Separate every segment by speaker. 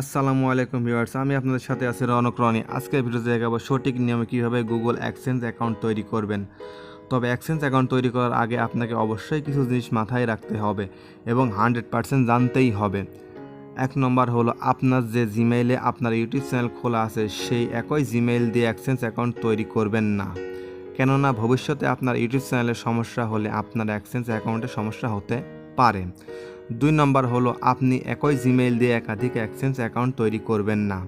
Speaker 1: আসসালামু আলাইকুম ভিউয়ার্স, আমি আপনাদের সাথে আছি রনক রনি। আজকের ভিডিওতে দেখাবো সঠিক নিয়মে কীভাবে গুগল অ্যাক্সেন্স অ্যাকাউন্ট তৈরি করবেন। তবে অ্যাক্সেন্স অ্যাকাউন্ট তৈরি করার আগে আপনাকে অবশ্যই কিছু জিনিস মাথায় রাখতে হবে এবং হান্ড্রেড পার্সেন্ট জানতেই হবে। এক নম্বর হলো আপনার যে জিমেইলে আপনার ইউটিউব চ্যানেল খোলা আছে, সেই একই জিমেইল দিয়ে অ্যাক্সেন্স অ্যাকাউন্ট তৈরি করবেন না। কেননা ভবিষ্যতে আপনার ইউটিউব চ্যানেলের সমস্যা হলে আপনার অ্যাক্সেন্স অ্যাকাউন্টে সমস্যা হতে পারে। দুই নম্বর হলো, আপনি একই জিমেইল দিয়ে একাধিক অ্যাক্সেন্স অ্যাকাউন্ট তৈরি করবেন না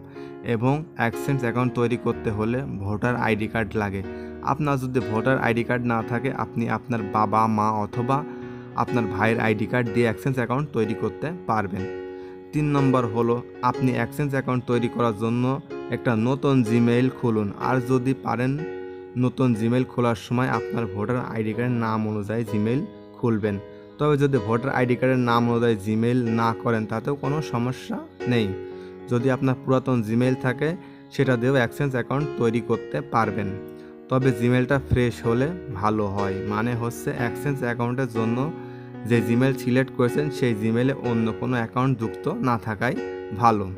Speaker 1: এবং অ্যাক্সেন্স অ্যাকাউন্ট তৈরি করতে হলে ভোটার আইডি কার্ড লাগে। আপনার যদি ভোটার আইডি কার্ড না থাকে, আপনি আপনার বাবা, মা অথবা আপনার ভাইয়ের আইডি কার্ড দিয়ে অ্যাক্সেন্স অ্যাকাউন্ট তৈরি করতে পারবেন। তিন নম্বর হলো, আপনি অ্যাক্সেন্স অ্যাকাউন্ট তৈরি করার জন্য একটা নতুন জিমেইল খুলুন। আর যদি পারেন নতুন জিমেইল খোলার সময় আপনার ভোটার আইডি কার্ডের নাম অনুযায়ী জিমেইল খুলবেন। তবে যদি ভোটার আইডি কার্ডের নাম অনুযায়ী জিমেইল না করেন, তাতেও কোনো সমস্যা নেই। যদি আপনার পুরাতন জিমেইল থাকে, সেটা দিয়েও অ্যাক্সেন্স অ্যাকাউন্ট তৈরি করতে পারবেন। তবে জিমেলটা ফ্রেশ হলে ভালো হয়। মানে হচ্ছে অ্যাক্সেন্স অ্যাকাউন্টের জন্য যে জিমেল সিলেক্ট করেছেন, সেই জিমেলে অন্য কোনো অ্যাকাউন্ট যুক্ত না থাকাই ভালো।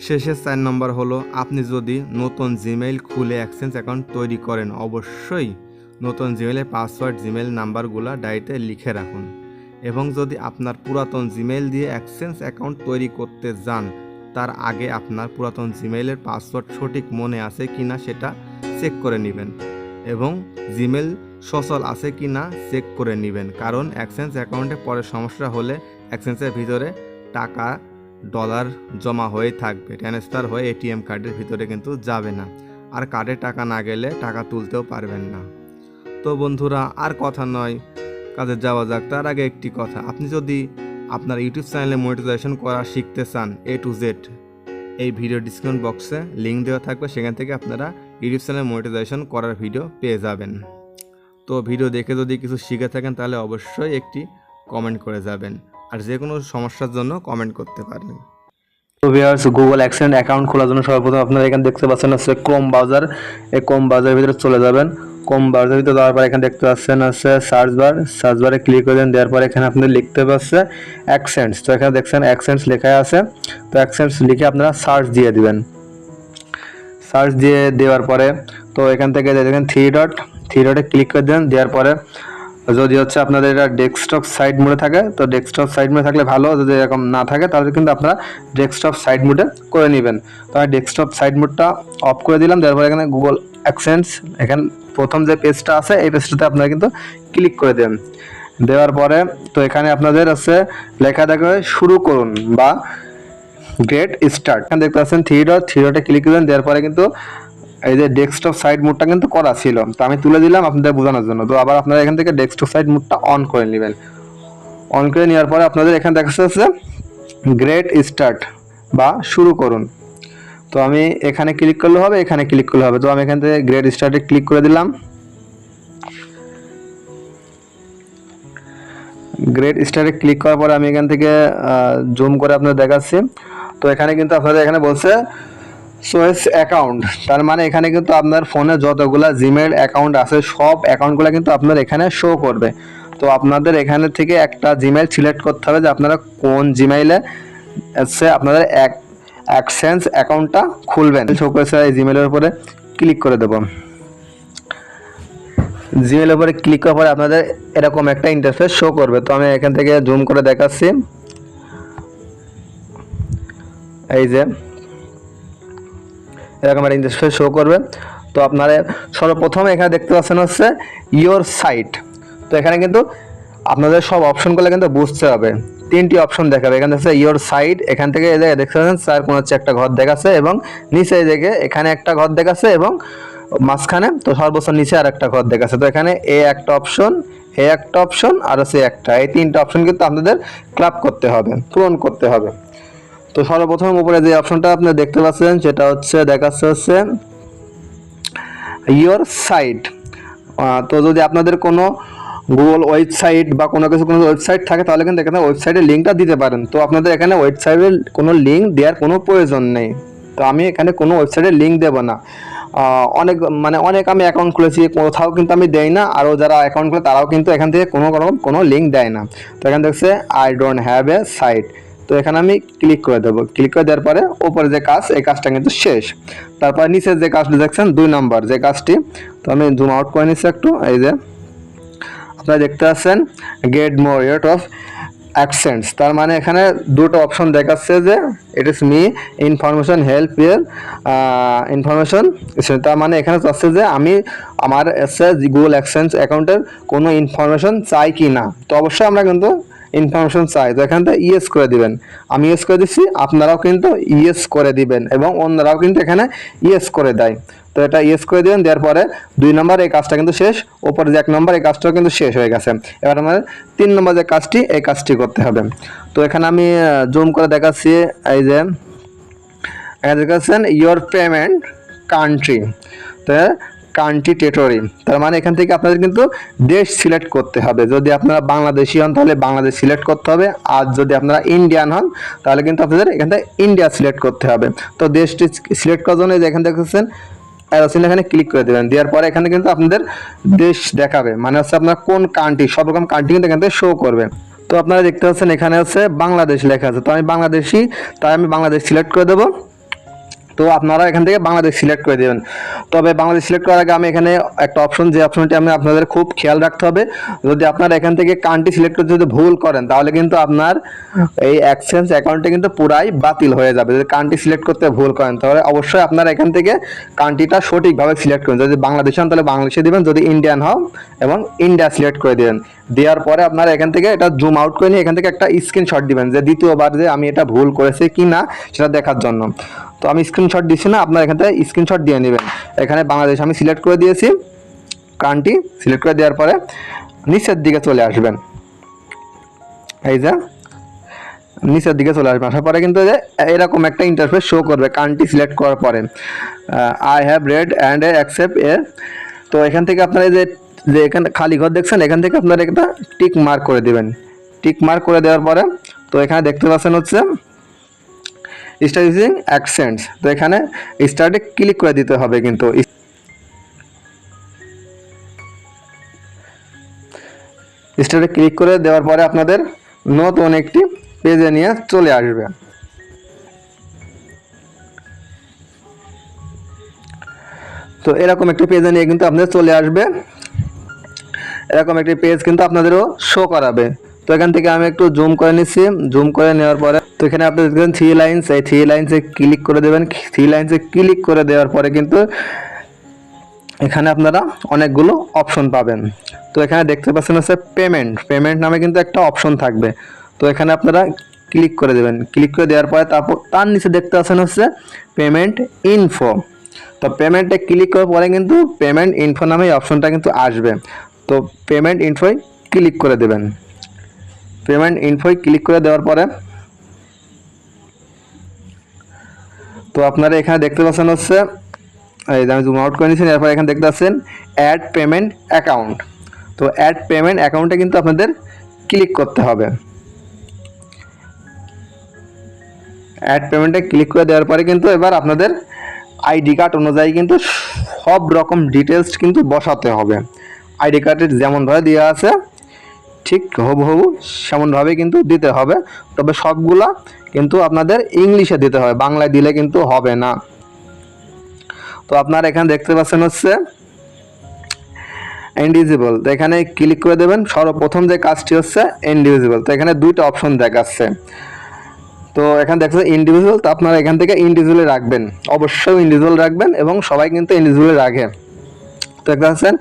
Speaker 1: শেষে চার নম্বর হলো, আপনি যদি নতুন জিমেইল খুলে অ্যাক্সেন্স অ্যাকাউন্ট তৈরি করেন, অবশ্যই নতুন জিমেলের পাসওয়ার্ড জিমেল নাম্বারগুলো ডায়েরিতে লিখে রাখুন। এবং যদি আপনার পুরাতন জিমেল দিয়ে অ্যাক্সেন্স অ্যাকাউন্ট তৈরি করতে যান, তার আগে আপনার পুরাতন জিমেইলের পাসওয়ার্ড সঠিক মনে আছে কি না সেটা চেক করে নেবেন। এবং জিমেল সচল আছে কি না চেক করে নেবেন। কারণ অ্যাক্সেন্স অ্যাকাউন্টে পরে সমস্যা হলে অ্যাক্সেন্সের ভিতরে টাকা, ডলার জমা হয়ে থাকবে। ট্রান্সফার হয়ে এটিএম কার্ডের ভিতরে কিন্তু যাবে না। আর কার্ডে টাকা না গেলে টাকা তুলতেও পারবেন না। তো বন্ধুরা, আর কথা নয়। কাজে যাওয়া যাক, তার আগে একটি কথা। আপনি যদি আপনার ইউটিউব চ্যানেলে মনিটাইজেশন করা শিখতে চান এ টু জেড এই ভিডিও ডিসক্রিপশন বক্সে লিঙ্ক দেওয়া থাকবে। সেখান থেকে আপনারা ইউটিউব চ্যানেলে মনিটাইজেশন করার ভিডিও পেয়ে যাবেন। তো ভিডিও দেখে যদি কিছু শিখে থাকেন, তাহলে অবশ্যই একটি কমেন্ট করে যাবেন। আর যে কোনো সমস্যার জন্য কমেন্ট করতে পারেন।
Speaker 2: তো ভিউয়ার্স গুগল অ্যাক্সেন্ট অ্যাকাউন্ট খোলার জন্য সর্বপ্রথম আপনারা এখানে দেখতে পাচ্ছেন হচ্ছে ক্রোম ব্রাউজার এই ক্রোম ব্রাউজারের ভিতরে চলে যাবেন। ক্রোম বার ভিতরে যাওয়ার পর এখানে দেখতে পাচ্ছেন হচ্ছে সার্চ বার সার্চ বারে ক্লিক করে দেন, দেওয়ার পর এখানে আপনি লিখতে পাচ্ছে অ্যাকসেন্টস তো এখানে দেখছেন অ্যাকসেন্টস লেখা আছে। তো অ্যাকসেন্টস লিখে আপনারা সার্চ দিয়ে দিবেন। সার্চ দিয়ে দেওয়ার পরে, তো এখান থেকে দেখেন থ্রি ডট থ্রি ডটে ক্লিক করে দেন, দেওয়ার পরে যদি হচ্ছে আপনাদের এটা ডেস্কটপ সাইড মোডে থাকে, তো ডেস্কটপ সাইড মোডে থাকলে ভালো, যদি এরকম না থাকে তাহলে কিন্তু আপনারা ডেস্কটপ সাইড মোডে করে নেবেন। তো আমি ডেস্কটপ সাইড মোডটা অফ করে দিলাম তারপর এখানে গুগল অ্যাকসেন্স এখানে প্রথম যে পেজটা আছে, এই পেজটাতে আপনারা কিন্তু ক্লিক করে দেন। দেওয়ার পরে তো এখানে আপনাদের হচ্ছে লেখা থাকে শুরু করুন বা গ্রেট স্টার্ট এখানে দেখতে পাচ্ছেন থ্রি ডট থ্রি ডটে ক্লিক করলেন, দেওয়ার পরে কিন্তু এই যে ডেস্কটপ সাইড মোডটা কিন্তু করা ছিল। তো আমি তুলে দিলাম আপনাদের বোঝানোর জন্য। তো আবার আপনারা এখান থেকে ডেস্কটপ সাইড মোডটা অন করে নেবেন। অন করে নেওয়ার পরে আপনাদের এখানে দেখা যাচ্ছে গ্রেট স্টার্ট বা শুরু করুন। তো আমি এখানে ক্লিক করলে হবে, এখানে ক্লিক করলে হবে। তো আমি এখান থেকে গ্রেট স্টার্টে ক্লিক করে দিলাম। গ্রেট স্টারে ক্লিক করার পরে আমি এখান থেকে জুম করে আপনাদের দেখাচ্ছি। তো এখানে কিন্তু আপনাদের এখানে বলছে সোয়েস অ্যাকাউন্ট তার মানে এখানে কিন্তু আপনার ফোনে যতগুলা জিমেল অ্যাকাউন্ট আছে, সব অ্যাকাউন্টগুলো কিন্তু আপনার এখানে শো করবে। তো আপনাদের এখানে থেকে একটা জিমেল সিলেক্ট করতে হবে যে আপনারা কোন জিমেইলে হচ্ছে আপনাদের এক অ্যাকসেন্স অ্যাকাউন্টটা খুলবেন। শো করেছে এই জিমেলের উপরে ক্লিক করে দেবো। জিমেলের উপরে ক্লিক করার পরে আপনাদের এরকম একটা ইন্টারফেস শো করবে। তো আমি এখান থেকে জুম করে দেখাচ্ছি। এই যে, এরকম একটা ইন্টারফেস শো করবে। তো আপনারা সর্বপ্রথম এখানে দেখতে পাচ্ছেন হচ্ছে ইয়োর সাইট তো এখানে কিন্তু আপনাদের সব অপশনগুলো কিন্তু বুঝতে হবে। তিনটি অপশন দেখাবে। এখানে হচ্ছে ইয়োর সাইড এখান থেকে এই জায়গায় দেখতে পাচ্ছেন স্যার কোন হচ্ছে একটা ঘর দেখাচ্ছে এবং নিচে এই দিকে এখানে একটা ঘর দেখাচ্ছে এবং মাঝখানে তো সর্বোচ্চ নিচে আর একটা ঘর দেখাচ্ছে। তো এখানে এ একটা অপশন এ একটা অপশন আর সে একটা। এই তিনটা অপশন কিন্তু আপনাদের ক্লাব করতে হবে, পূরণ করতে হবে। তো সর্বপ্রথম উপরে যে অপশনটা আপনি দেখতে পাচ্ছেন, সেটা হচ্ছে দেখাচ্ছে হচ্ছে ইয়োর সাইট তো যদি আপনাদের কোনো গুগল ওয়েবসাইট বা কোনো কিছু, কোনো ওয়েবসাইট থাকে, তাহলে কিন্তু এখানে ওয়েবসাইটের লিঙ্কটা দিতে পারেন। তো আপনাদের এখানে ওয়েবসাইটের কোনো লিঙ্ক দেওয়ার কোনো প্রয়োজন নেই। তো আমি এখানে কোনো ওয়েবসাইটের লিঙ্ক দেবো না। অনেক মানে অনেক আমি অ্যাকাউন্ট খুলেছি, কোথাও কিন্তু আমি দেই না। আরও যারা অ্যাকাউন্ট খুলে, তারাও কিন্তু এখান থেকে কোনো রকম, কোনো লিঙ্ক দেয় না। তো এখানে দেখছে I don't have a site তো এখানে আমি ক্লিক করে দেবো। ক্লিক করে দেওয়ার পরে ওপরে যে কাজ, এই কাজটা কিন্তু শেষ। তারপর নিচের যে কাজটি দেখছেন, দুই নম্বর যে কাজটি। তো আমি জুম আউট করে নিচ্ছি একটু, এই যে। আপনারা দেখতে পাচ্ছেন get more rate of AdSense তার মানে এখানে দুটো অপশন দেখাচ্ছে যে it is me information help year information তার মানে এখানে চাচ্ছে যে, আমি আমার এসে গুগল অ্যাকসেন্স অ্যাকাউন্টের কোনো ইনফরমেশন চাই কি না। তো অবশ্যই আমরা কিন্তু ইনফরমেশন চাই। তো এখান থেকে ইয়েস করে দিবেন। আমি ইয়েস করে দিচ্ছি আপনারাও কিন্তু ইয়েস করে দিবেন এবং অন্যরাও কিন্তু এখানে ইয়েস করে দেয়। তো এটা ইয়েস করে দিবেন, দেওয়ার পরে দুই নম্বর এই কাজটা কিন্তু শেষ, ওপরে যে এক নম্বর এই কাজটাও কিন্তু শেষ হয়ে গেছে। এবার আমাদের তিন নম্বর যে কাজটি, এই কাজটি করতে হবে। তো এখানে আমি জুম করে দেখাচ্ছি, এই যে, এখানে দেখাচ্ছেন ইয়োর পেমেন্ট কান্ট্রি তো কান্ট্রি টেরিটরি তার মানে এখান থেকে আপনাদের কিন্তু দেশ সিলেক্ট করতে হবে। যদি আপনারা বাংলাদেশি হন, তাহলে বাংলাদেশ সিলেক্ট করতে হবে, আর যদি আপনারা ইন্ডিয়ান হন, তাহলে কিন্তু আপনাদের এখান থেকে ইন্ডিয়া সিলেক্ট করতে হবে। তো দেশটি সিলেক্ট করার জন্য এখানে দেখতেছেন অ্যারোসিন এখানে ক্লিক করে দেবেন। দেওয়ার পরে এখানে কিন্তু আপনাদের দেশ দেখাবে। মানে হচ্ছে আপনার কোন কান্ট্রি সব রকম কান্ট্রি কিন্তু এখান থেকে শো করবে। তো আপনারা দেখতে পাচ্ছেন এখানে হচ্ছে বাংলাদেশ লেখা আছে। তো আমি বাংলাদেশি, তাই আমি বাংলাদেশ সিলেক্ট করে দেবো। তো আপনারা এখান থেকে বাংলাদেশ সিলেক্ট করে দেবেন। তবে বাংলাদেশ সিলেক্ট করার আগে আমি এখানে একটা অপশন যে অপশনটি আমি আপনাদের খুব খেয়াল রাখতে হবে। যদি আপনারা এখান থেকে কান্ট্রি সিলেক্ট করতে যদি ভুল করেন, তাহলে কিন্তু আপনার এই অ্যাক্সেন্স অ্যাকাউন্টে কিন্তু পুরাই বাতিল হয়ে যাবে। যদি কান্ট্রি সিলেক্ট করতে ভুল করেন, তাহলে অবশ্যই আপনারা এখান থেকে কান্ট্রিটা সঠিকভাবে সিলেক্ট করুন। যদি বাংলাদেশ হন, তাহলে বাংলাদেশে দিবেন। যদি ইন্ডিয়ান হন, এবং ইন্ডিয়া সিলেক্ট করে দেবেন। দেওয়ার পরে আপনারা এখান থেকে এটা জুম আউট করে নিয়ে এখান থেকে একটা স্ক্রিনশট দিবেন, যে দ্বিতীয়বার যে আমি এটা ভুল করেছি কি না সেটা দেখার জন্য। তো আমি স্ক্রিনশট দিচ্ছি না, আপনারা এখান থেকে স্ক্রিনশট দিয়ে নেবেন। এখানে বাংলাদেশ আমি সিলেক্ট করে দিয়েছি কান্ট্রি সিলেক্ট করে দেওয়ার পরে নিচের দিকে চলে আসবেন। এই যে, নিচের দিকে চলে আসবেন, আসার পরে কিন্তু যে এরকম একটা ইন্টারফেস শো করবে কান্ট্রি সিলেক্ট করার পরে। I have read and accept এ তো এখান থেকে আপনারা যে যে এখানে খালি ঘর দেখছেন, এখান থেকে আপনারা একটা টিক মার্ক করে দেবেন। টিক মার্ক করে দেওয়ার পরে, তো এখানে দেখতে পাচ্ছেন হচ্ছে স্টার্ট ইউজিং অ্যাকসেন্টস। তো এখানে স্টার্টে ক্লিক করে দিতে হবে কিন্তু। স্টার্টে ক্লিক করে দেওয়ার পরে আপনাদের নতুন একটি পেজে নিয়ে চলে আসবে। তো এরকম একটি পেজে নিয়ে কিন্তু আপনাদের চলে আসবে। এরকম একটি পেজ কিন্তু আপনাদেরও শো করাবে। তো এখান থেকে আমি একটু জুম করে নিচ্ছি। জুম করে নেওয়ার পরে তো এখানে আপনি দেখবেন থ্রি লাইন্স এই থ্রি লাইন্সে ক্লিক করে দেবেন। থ্রি লাইন্সে ক্লিক করে দেওয়ার পরে কিন্তু এখানে আপনারা অনেকগুলো অপশন পাবেন। তো এখানে দেখতে পাচ্ছেন হচ্ছে পেমেন্ট পেমেন্ট নামে কিন্তু একটা অপশন থাকবে। তো এখানে আপনারা ক্লিক করে দেবেন। ক্লিক করে দেওয়ার পরে তারপর তার নিচে দেখতে পাচ্ছেন হচ্ছে পেমেন্ট ইনফো তো পেমেন্টে ক্লিক করার পরে কিন্তু পেমেন্ট ইনফো নামে অপশনটা কিন্তু আসবে। তো পেমেন্ট ইনফোয় ক্লিক করে দেবেন। পেমেন্ট ইনফোয় ক্লিক করে দেওয়ার পরে, তো আপনারা এখানে দেখতে পাচ্ছেন হচ্ছে, এই আমি জুম আউট করে নিয়েছি, এরপর এখানে দেখতে পাচ্ছেন অ্যাড পেমেন্ট অ্যাকাউন্ট তো অ্যাড পেমেন্ট অ্যাকাউন্টে কিন্তু আপনাদের ক্লিক করতে হবে। অ্যাড পেমেন্টে ক্লিক করে দেওয়ার পরে কিন্তু এবার আপনাদের আইডি কার্ড অনুযায়ী কিন্তু সব রকম ডিটেলস কিন্তু বসাতে হবে। আইডি কার্ডের যেমনভাবে দেওয়া আছে ঠিক হবু হবু সেমনভাবে কিন্তু দিতে হবে। তবে সবগুলা কিন্তু আপনাদের ইংলিশে দিতে হবে, বাংলায় দিলে কিন্তু হবে না। তো আপনারা এখানে দেখতে পাচ্ছেন হচ্ছে ইন্ডিভিজুয়াল তো এখানে ক্লিক করে দেবেন, সর্বপ্রথম যে কাজটি হচ্ছে ইন্ডিভিজুয়াল তো এখানে দুইটা অপশন দেখাচ্ছে। তো এখানে দেখছে ইন্ডিভিজুয়াল তো আপনারা এখান থেকে ইন্ডিভিজুয়ালি রাখবেন। অবশ্যই ইন্ডিভিজুয়াল রাখবেন এবং সবাই কিন্তু ইন্ডিভিজুয়ালি রাখে। তো দেখতে পাচ্ছেন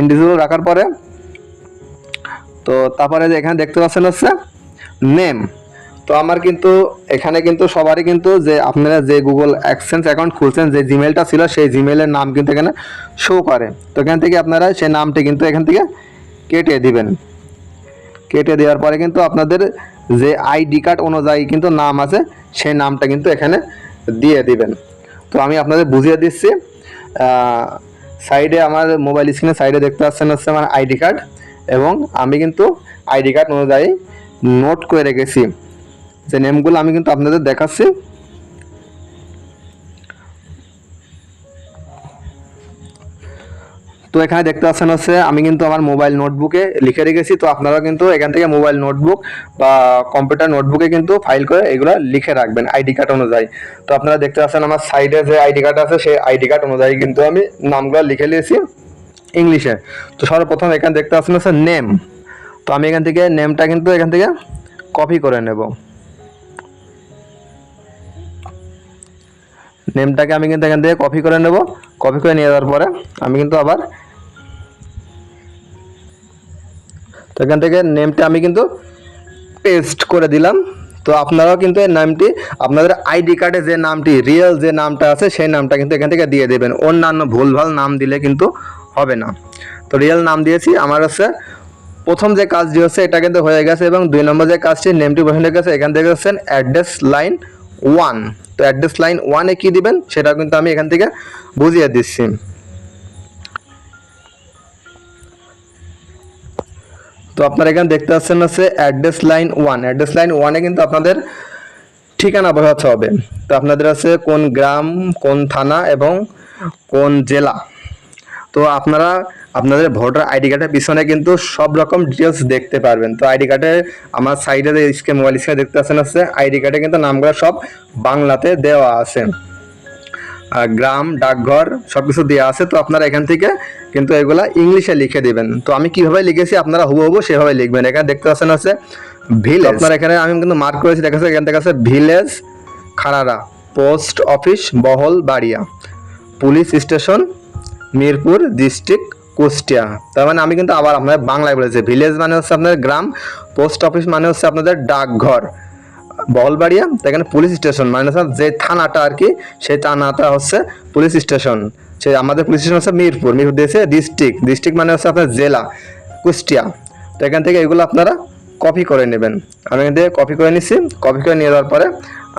Speaker 2: ইন্ডিভিজুয়াল রাখার পরে তো তারপরে যে এখানে দেখতে পাচ্ছেন হচ্ছে নেম তো আমার কিন্তু এখানে কিন্তু সবারই কিন্তু যে আপনারা যে গুগল অ্যাক্সেন্স অ্যাকাউন্ট খুলছেন, যে জিমেলটা ছিল সেই জিমেলের নাম কিন্তু এখানে শো করে। তো এখান থেকে আপনারা সেই নামটি কিন্তু এখান থেকে কেটে দিবেন। কেটে দেওয়ার পরে কিন্তু আপনাদের যে আইডি কার্ড অনুযায়ী কিন্তু নাম আছে, সেই নামটা কিন্তু এখানে দিয়ে দিবেন। তো আমি আপনাদের বুঝিয়ে দিচ্ছি সাইডে আমার মোবাইল স্ক্রিনে সাইডে দেখতে পাচ্ছেন হচ্ছে আমার আইডি কার্ড এবং আমি কিন্তু আইডি কার্ড অনুযায়ী নোট করে রেখেছি। যে নেমগুলো আমি কিন্তু আপনাদের দেখাচ্ছি। তো এখানে দেখতে পাচ্ছেন হচ্ছে, আমি কিন্তু আমার মোবাইল নোটবুকে লিখে রেখেছি। তো আপনারা কিন্তু এখান থেকে মোবাইল নোটবুক বা কম্পিউটার নোটবুকে কিন্তু ফাইল করে এগুলো লিখে রাখবেন আইডি কার্ড অনুযায়ী। তো আপনারা দেখতে পাচ্ছেন আমার সাইডে যে আইডি কার্ড আছে, সেই আইডি কার্ড অনুযায়ী কিন্তু আমি নামগুলো লিখে নিয়েছি। ইংলিশে। তো সর্বপ্রথম এখানে দেখতে পাচ্ছেন হচ্ছে নেম তো আমি এখান থেকে নেমটা কিন্তু এখান থেকে কপি করে নেব। নেমটাকে আমি কিন্তু এখান থেকে কপি করে নেব। কপি করে নিয়ে যাওয়ার পরে আমি কিন্তু আবার তো এখান থেকে নেমটা আমি কিন্তু পেস্ট করে দিলাম। তো আপনারাও কিন্তু এই নামটি, আপনাদের আইডি কার্ডে যে নামটি রিয়েল যে নামটা আছে সেই নামটা কিন্তু এখান থেকে দিয়ে দেবেন। অন্যান্য ভুলভাল নাম দিলে কিন্তু হবে না। তো রিয়েল নাম দিয়েছি, আমার হচ্ছে প্রথম যে কাজটি হচ্ছে, এটা কিন্তু হয়ে গেছে এবং দুই নম্বর যে কাজটি নেমটি বসে গেছে, এখান থেকে হচ্ছেন অ্যাড্রেস লাইন ওয়ান তো অ্যাড্রেস লাইন ওয়ানে কী দিবেন, সেটা কিন্তু আমি এখান থেকে বুঝিয়ে দিচ্ছি। তো আপনারা এখানে দেখতে পাচ্ছেন হচ্ছে address line one address line ওয়ানে কিন্তু আপনাদের ঠিকানা বসাতে হবে। তো আপনাদের আছে কোন গ্রাম, কোন থানা এবং কোন জেলা। তো আপনারা আপনাদের ভোটার আইডি কার্ডের পিছনে কিন্তু সব রকম ডিটেলস দেখতে পারবেন। তো আইডি কার্ডে আমার সাইডে স্ক্রিন মোবাইল স্ক্রিনে দেখতে পাচ্ছেন হচ্ছে, আইডি কার্ডে কিন্তু নামগুলো সব বাংলাতে দেওয়া আছে। গ্রাম, ডাকঘর সব কিছু দেওয়া আছে, তো আপনারা এখান থেকে কিন্তু এগুলা ইংলিশে লিখে দিবেন। তো আমি কীভাবে লিখেছি আপনারা হুবহু সেভাবে লিখবেন। এখানে দেখতে পাচ্ছেন হচ্ছে ভিলেজ আপনারা এখানে আমি কিন্তু মার্ক করেছি, দেখা যাচ্ছে এখান থেকে আছে village খানারা post office Balbaria police station Mirpur district Kushtia. তার মানে আমি কিন্তু আবার আপনাদের বাংলায় বলেছি। ভিলেজ মানে হচ্ছে আপনাদের গ্রাম পোস্ট অফিস মানে হচ্ছে আপনাদের ডাকঘর। বহলবাড়িয়া, তো এখানে পুলিশ স্টেশন মানে যে থানাটা আর কি, সেই থানাটা হচ্ছে পুলিশ স্টেশন সে আমাদের পুলিশ স্টেশন হচ্ছে মিরপুর মিরপুর দিয়েছে ডিস্ট্রিক্ট ডিস্ট্রিক্ট মানে হচ্ছে আপনার জেলা, কুষ্টিয়া। তো এখান থেকে এগুলো আপনারা কপি করে নেবেন। আমি এখান থেকে কপি করে নিচ্ছি কপি করে নিয়ে যাওয়ার পরে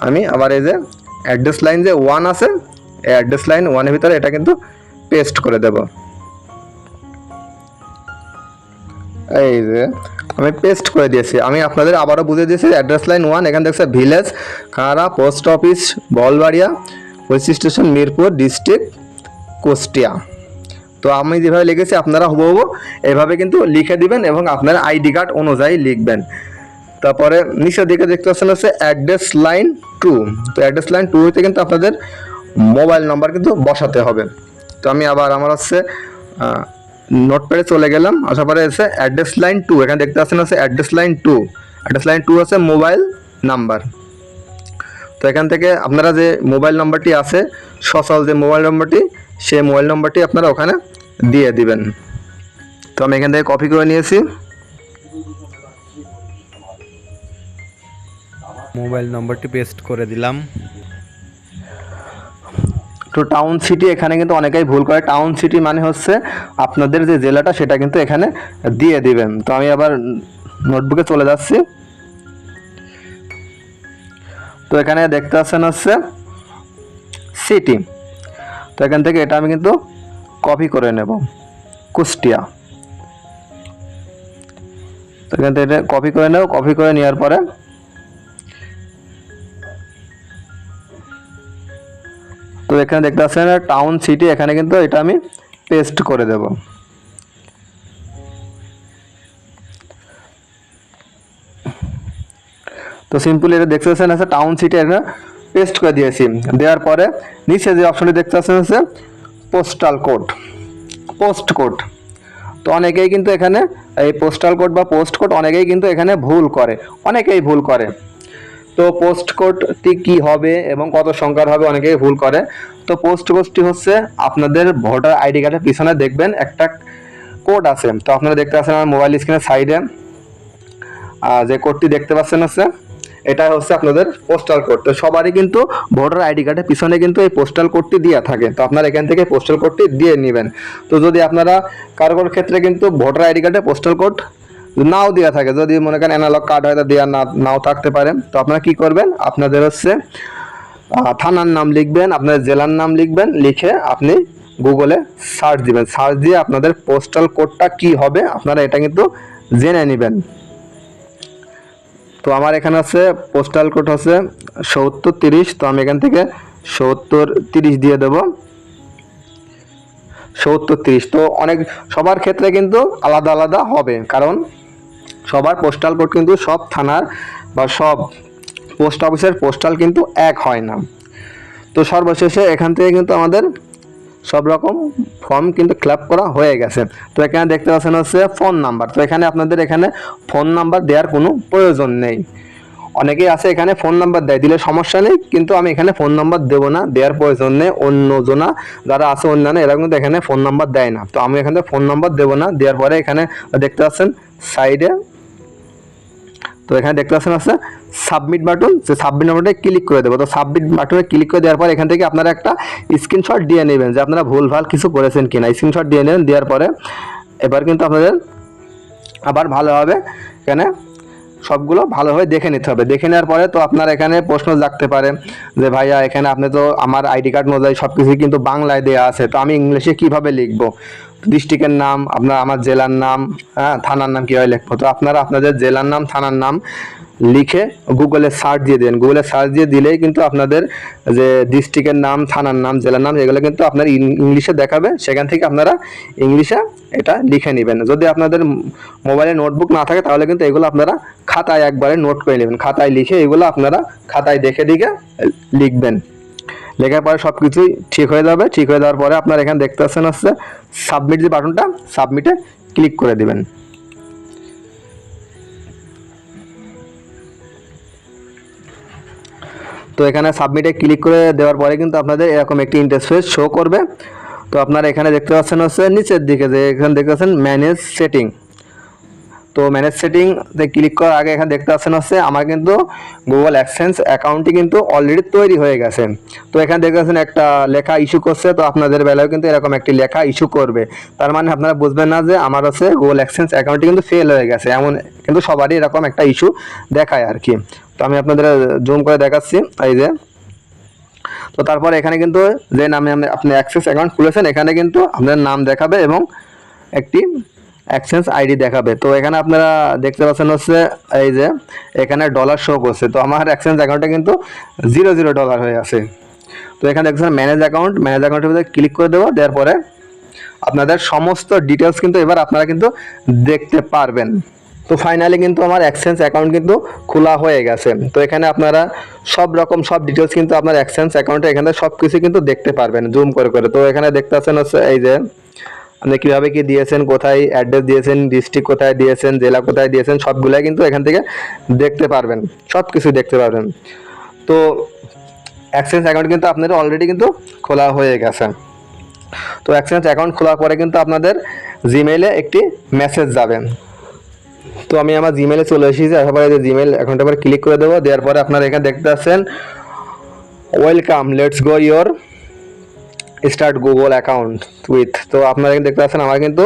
Speaker 2: আমি আবার এই যে অ্যাড্রেস লাইন যে ওয়ান আছে, এই অ্যাড্রেস লাইন ওয়ানের ভিতরে এটা কিন্তু পেস্ট করে দেব। এই যে, আমি পেস্ট করে দিয়েছি। আমি আপনাদের আবারও বুঝিয়ে দিয়েছি, অ্যাড্রেস লাইন ওয়ান, এখানে দেখছে village Khara post office, Balbaria police station, Mirpur, district, Kushtia. তো আমি যেভাবে লিখেছি, আপনারা হুবহু এভাবে কিন্তু লিখে দিবেন এবং আপনার আইডি কার্ড অনুযায়ী লিখবেন। তারপরে নিচের দিকে দেখতে পাচ্ছেন হচ্ছে অ্যাড্রেস লাইন টু। তো অ্যাড্রেস লাইন টু হইতে কিন্তু আপনাদের মোবাইল নাম্বার কিন্তু বসাতে হবে। তো আমি আবার আমার হচ্ছে নোটপ্যাডে চলে গেলাম, আসার পরে এসে অ্যাড্রেস লাইন টু এখানে দেখতে পাচ্ছেন হচ্ছে address line two address line two হচ্ছে মোবাইল নাম্বার তো এখান থেকে আপনারা যে মোবাইল নাম্বারটি আছে, সচল যে মোবাইল নম্বরটি সেই মোবাইল নম্বরটি আপনারা ওখানে দিয়ে দিবেন। তো আমি এখান থেকে কপি করে নিয়েছি।
Speaker 1: মোবাইল নম্বরটি পেস্ট করে দিলাম।
Speaker 2: তো টাউন সিটি এখানে কিন্তু অনেকেই ভুল করে। টাউন সিটি মানে হচ্ছে আপনাদের যে জেলাটা, সেটা কিন্তু এখানে দিয়ে দিবেন। তো আমি আবার নোটবুকে চলে যাচ্ছি। তো এখানে দেখতে পাচ্ছেন হচ্ছে সিটি তো এখান থেকে এটা আমি কিন্তু কপি করে নেব। কুষ্টিয়া। তো এখান থেকে কপি করে নেব। কপি করে নেওয়ার পরে তো এখানে দেখতে পাচ্ছেন টাউন সিটি এখানে কিন্তু এটা আমি পেস্ট করে দেব। তো সিম্পলি এটা দেখতে পাচ্ছেন, আছে টাউন সিটি এটা পেস্ট করে দিয়েছি। দেওয়ার পরে নিচে যে অপশনটি দেখতে পাচ্ছেন হচ্ছে পোস্টাল কোড পোস্ট কোড তো অনেকেই কিন্তু এখানে এই পোস্টাল কোড বা পোস্ট কোড অনেকেই কিন্তু এখানে ভুল করে, অনেকেই ভুল করে। তো পোস্ট কোডটি কি হবে এবং কত সংখ্যার হবে অনেকেই ভুল করে। তো পোস্ট কোডটি হচ্ছে আপনাদের ভোটার আইডি কার্ডের পিছনে দেখবেন একটা কোড আছে। তো আপনারা দেখতে পাচ্ছেন আমার মোবাইল স্ক্রিনের সাইডে যে কোডটি দেখতে পাচ্ছেন হচ্ছে, এটা হচ্ছে আপনাদের পোস্টাল কোড তো সবারই কিন্তু ভোটার আইডি কার্ডের পিছনে কিন্তু এই পোস্টাল কোডটি দেওয়া থাকে। তো আপনারা এখান থেকে পোস্টাল কোডটি দিয়ে নেবেন। তো যদি আপনারা কারও কারোর ক্ষেত্রে কিন্তু ভোটার আইডি কার্ডে পোস্টাল কোড নাও দেওয়া থাকে। যদি মনে করেন অ্যানালগ কার্ড হয়তো দেওয়া না, নাও থাকতে পারে। তো আপনারা কি করবেন? আপনাদের হচ্ছে থানার নাম লিখবেন, আপনাদের জেলার নাম লিখবেন, লিখে আপনি গুগলে সার্চ দিবেন। সার্চ দিয়ে আপনাদের পোস্টাল কোডটা কি হবে, আপনারা এটা কিন্তু জেনে নেবেন। তো আমার এখানে আছে পোস্টাল কোড হচ্ছে সত্তর তিরিশ। তো আমি এখান থেকে সত্তর তিরিশ দিয়ে দেবো। সত্তর তিরিশ। তো অনেক, সবার ক্ষেত্রে কিন্তু আলাদা আলাদা হবে। কারণ সবার পোস্টাল কোড কিন্তু সব থানার বা সব পোস্ট অফিসের পোস্টাল কিন্তু এক হয় না। তো সর্বশেষে এখান থেকে কিন্তু আমাদের সব রকম ফর্ম কিন্তু ফিল করা হয়ে গেছে। তো এখানে দেখতে পাচ্ছেন হচ্ছে ফোন নাম্বার তো এখানে আপনাদের এখানে ফোন নাম্বার দেওয়ার কোনো প্রয়োজন নেই। অনেকেই আছে এখানে ফোন নাম্বার দেয়, দিলে সমস্যা নেই, কিন্তু আমি এখানে ফোন নাম্বার দেবো না, দেওয়ার প্রয়োজন নেই, অন্য জনা যারা আছে অন্যান্য, এরা কিন্তু এখানে ফোন নাম্বার দেয় না। তো আমি এখানে ফোন নাম্বার দেবো না, দেওয়ার পরে এখানে দেখতে পাচ্ছেন সাইডে তো এখানে দেখতে পাচ্ছেন আছে সাবমিট বাটন সে সাবমিট বাটনে ক্লিক করে দেবো। তো সাবমিট বাটনে ক্লিক করে দেওয়ার পর এখান থেকে আপনারা একটা স্ক্রিনশট দিয়ে নেবেন যে আপনারা ভুলভাল কিছু করেছেন কিনা। স্ক্রিনশট দিয়ে নেবেন, দেওয়ার পরে এবার কিন্তু আপনাদের আবার ভালোভাবে এখানে সবগুলো ভালোভাবে দেখে নিতে হবে। দেখে নেওয়ার পরে তো আপনার এখানে প্রশ্ন জাগতে পারে যে, ভাইয়া, এখানে আপনি তো আমার আইডি কার্ড অনুযায়ী সব কিছুই কিন্তু বাংলায় দেওয়া আছে। তো আমি ইংলিশে কীভাবে লিখব? ডিস্ট্রিক্টের নাম, আপনার আমার জেলার নাম হ্যাঁ থানার নাম কীভাবে লিখব? তো আপনারা আপনাদের জেলার নাম, থানার নাম লিখে গুগলে সার্চ দিয়ে দেন। গুগলে সার্চ দিয়ে দিলেই কিন্তু আপনাদের যে ডিস্ট্রিক্টের নাম, থানার নাম, জেলার নাম, এগুলো কিন্তু আপনার ইংলিশে দেখাবে। সেখান থেকে আপনারা ইংলিশে এটা লিখে নেবেন। যদি আপনাদের মোবাইলে নোটবুক না থাকে, তাহলে কিন্তু এগুলো আপনারা খাতায় একবারে নোট করে নেবেন। খাতায় লিখে এগুলো আপনারা খাতায় দেখে দেখে লিখবেন। লেখার পরে সব কিছুই ঠিক হয়ে যাবে। ঠিক হয়ে যাওয়ার পরে আপনার এখানে দেখতে পাচ্ছেন হচ্ছে সাবমিট যে বাটনটা সাবমিটে ক্লিক করে দিবেন। তো এখানে সাবমিটে ক্লিক করে দেওয়ার পরে কিন্তু আপনাদের এরকম একটি ইন্টারফেস শো করবে। তো আপনারা এখানে দেখতে পাচ্ছেন হচ্ছে নিচের দিকে যে এখানে দেখতে পাচ্ছেন ম্যানেজ সেটিং তো ম্যানেজ সেটিং ক্লিক করার আগে এখানে দেখতে পাচ্ছেন হচ্ছে আমার কিন্তু গুগল অ্যাক্সেন্স অ্যাকাউন্টটি কিন্তু অলরেডি তৈরি হয়ে গেছে। তো এখানে দেখতে পাচ্ছেন একটা লেখা ইস্যু করছে, তো আপনাদের বেলায় কিন্তু এরকম একটি লেখা ইস্যু করবে। তার মানে আপনারা বুঝবেন না যে আমার হচ্ছে গুগল অ্যাক্সেন্স অ্যাকাউন্টটি কিন্তু ফেল হয়ে গেছে। এমন কিন্তু সবারই এরকম একটা ইস্যু দেখায় আর কি তো আমি আপনাদের জুম করে দেখাচ্ছি, এই যে। তো তারপর এখানে কিন্তু যে নামে আপনি- অ্যাক্সেস অ্যাকাউন্ট খুলেছেন, এখানে কিন্তু আপনার নাম দেখাবে এবং একটি অ্যাক্সেস আইডি দেখাবে। তো এখানে আপনারা দেখতে পাচ্ছেন হচ্ছে, এই যে, এখানে ডলার শো করছে। তো আমার অ্যাক্সেস অ্যাকাউন্টে কিন্তু জিরো জিরো ডলার হয়ে আছে। তো এখানে দেখছেন ম্যানেজ অ্যাকাউন্ট ম্যানেজ অ্যাকাউন্টের ভিতরে ক্লিক করে দেবো, দেওয়ার পরে আপনাদের সমস্ত ডিটেলস কিন্তু এবার আপনারা কিন্তু দেখতে পারবেন। তো ফাইনালি কিন্তু আমার এক্সচেঞ্জ অ্যাকাউন্ট কিন্তু খোলা হয়ে গেছে। তো এখানে আপনারা সব রকম সব ডিটেলস কিন্তু আপনার এক্সচেঞ্জ অ্যাকাউন্টে এখানে সব কিছু কিন্তু দেখতে পারবেন জুম করে করে। তো এখানে দেখতে পাচ্ছেন হচ্ছে এই যে, আপনি কীভাবে কি দিয়েছেন, কোথায় অ্যাড্রেস দিয়েছেন ডিস্ট্রিক্ট কোথায় দিয়েছেন, জেলা কোথায় দিয়েছেন, সবগুলাই কিন্তু এখান থেকে দেখতে পারবেন, সব কিছু দেখতে পারবেন। তো এক্সচেঞ্জ অ্যাকাউন্ট কিন্তু আপনাদের অলরেডি কিন্তু খোলা হয়ে গেছে। তো এক্সচেঞ্জ অ্যাকাউন্ট খোলার পরে কিন্তু আপনাদের জিমেইলে একটি মেসেজ যাবে। তো আমি আমার জিমেলে চলে এসেছি তারপরে যে জিমেল অ্যাকাউন্টের পরে ক্লিক করে দেবো, দেওয়ার পরে আপনারা এখানে দেখতে পাচ্ছেন welcome let's go your start Google account with তো আপনারা দেখতে পাচ্ছেন, আমার কিন্তু,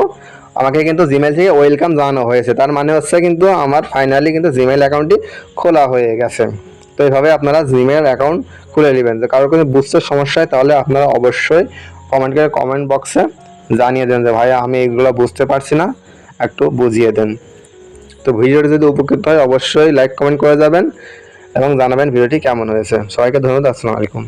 Speaker 2: আমাকে কিন্তু জিমেল থেকে ওয়েলকাম জানানো হয়েছে। তার মানে হচ্ছে কিন্তু আমার ফাইনালি কিন্তু জিমেল অ্যাকাউন্টটি খোলা হয়ে গেছে। তো এইভাবে আপনারা জিমেল অ্যাকাউন্ট খুলে নেবেন। তো কারোর কোনো বুঝতে সমস্যা হয়, তাহলে আপনারা অবশ্যই কমেন্ট করে কমেন্ট বক্সে জানিয়ে দেন যে, ভাইয়া, আমি এগুলো বুঝতে পারছি না, একটু বুঝিয়ে দেন। তো ভিডিওটি যদি উপকৃত হয়, অবশ্যই লাইক কমেন্ট করে যাবেন এবং জানাবেন ভিডিওটি কেমন হয়েছে। সবাইকে ধন্যবাদ, আসসালামু আলাইকুম।